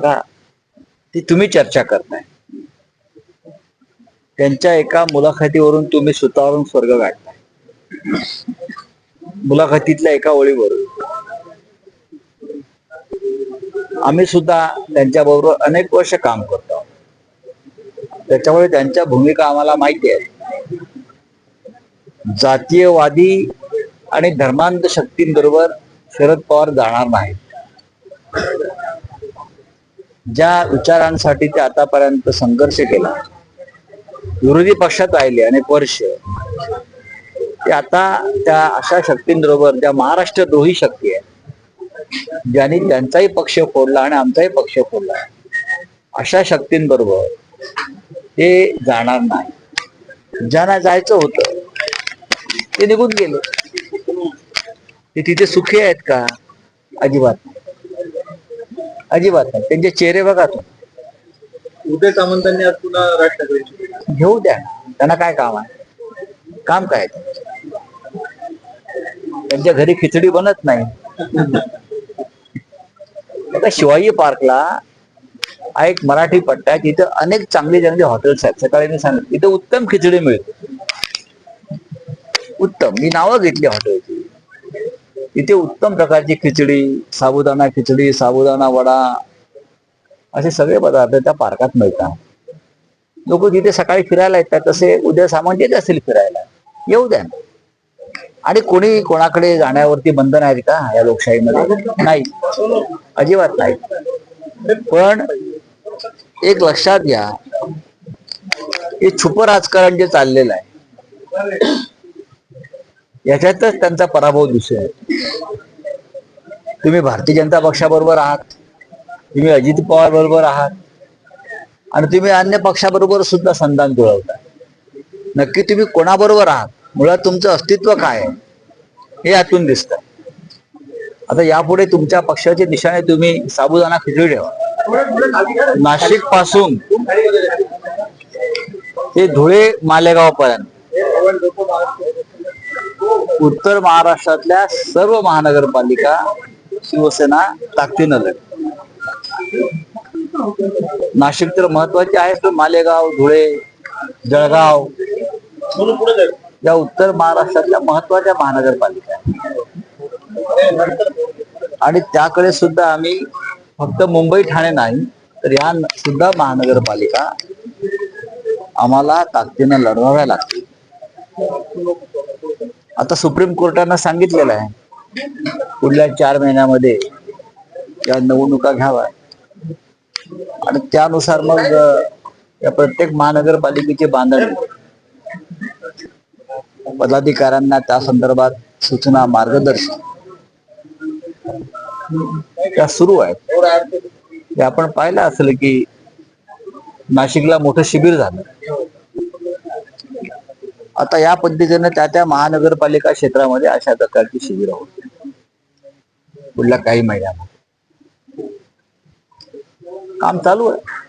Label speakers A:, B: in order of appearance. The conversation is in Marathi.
A: बघा ती तुम्ही चर्चा करताय. त्यांच्या एका मुलाखतीवरून तुम्ही स्वतःवरून स्वर्ग गाठताय मुलाखतीतल्या एका ओळीवरून. आम्ही सुद्धा त्यांच्या बरोबर अनेक वर्ष काम करतो. त्याच्यामुळे त्यांच्या भूमिका आम्हाला माहिती आहे. जातीयवादी आणि धर्मांध शक्तींबरोबर शरद पवार जाणार नाहीत. ज्या विचारांसाठी ते आतापर्यंत संघर्ष केला. विरोधी पक्षात राहिले अनेक वर्ष. ते आता त्या अशा शक्तींबरोबर ज्या महाराष्ट्र द्रोही शक्ती आहे ज्यांनी त्यांचाही पक्ष फोडला आणि आमचाही पक्ष फोडला अशा शक्तींबरोबर ते जाणार नाही. ज्यांना जायचं होतं ते निघून गेले. ते तिथे सुखी आहेत का? अजिबात नाही. अजिबात नाही. त्यांचे चेहरे बघा तुम्ही.
B: उदय सामंतांनी आज पुन्हा राज घेतली.
A: घेऊ द्या. त्यांना काय काम आहे? काम काय? त्यांच्या घरी खिचडी बनत नाही. आता शिवाजी पार्कला हा एक मराठी पट्टा आहे. तिथं अनेक चांगले चांगले हॉटेल्स आहेत. सकाळी मी सांगितलं तिथे उत्तम खिचडी मिळते. उत्तम. मी नावं घेतली हॉटेलची. तिथे उत्तम प्रकारची खिचडी साबुदाणा खिचडी साबुदाणा वडा असे सगळे पदार्थ त्या पार्कात मिळतात. लोक जिथे सकाळी फिरायला येतात तसे उद्या सामान येत असतील फिरायला येऊ द्या. आणि कोणी कोणाकडे जाण्यावरती बंधन आहेत का या लोकशाहीमध्ये? नाही. अजिबात नाही. पण एक लक्षात घ्या हे छुप राजकारण जे चाललेलं आहे याच्यातच त्यांचा पराभव दिसतोय. तुम्ही भारतीय जनता पक्षाबरोबर आहात. तुम्ही अजित पवार बरोबर आहात. आणि तुम्ही अन्य पक्षाबरोबर सुद्धा संधान जुळवता नक्की तुम्ही कोणाबरोबर आहात? मुळात तुमचं अस्तित्व काय आहे? हे यातून दिसत. आता यापुढे तुमच्या पक्षाच्या दिशेने तुम्ही साबुदाणा खिचडी ठेवा. नाशिकपासून ते धुळे मालेगाव पर्यंत उत्तर महाराष्ट्रातल्या सर्व महानगरपालिका शिवसेना ताकदीनं लढ नाशिक तर महत्त्वाचे आहे पण मालेगाव धुळे जळगाव या उत्तर महाराष्ट्रातल्या महत्त्वाच्या महानगरपालिका आहेत. आणि त्याकडे सुद्धा आम्ही फक्त मुंबई ठाणे नाही तर या सुद्धा महानगरपालिका आम्हाला ताकदीनं लढवाव्या लागतील आता सुप्रीम कोर्टानं सांगितलेलं आहे. पुढल्या चार महिन्यामध्ये या निवडणुका घ्याव्या. आणि त्यानुसार मग या प्रत्येक महानगरपालिकेची बांधणी. पदाधिकाऱ्यांना त्या संदर्भात सूचना मार्गदर्शन. त्या सुरू आहेत. आपण पाहिलं असेल की नाशिकला मोठं शिबिर झालं. आता या पद्धतीने त्या त्या महानगरपालिका क्षेत्रामध्ये अशा प्रकारची शिबिरं होती पुढल्या काही महिन्यामध्ये. काम चालू आहे.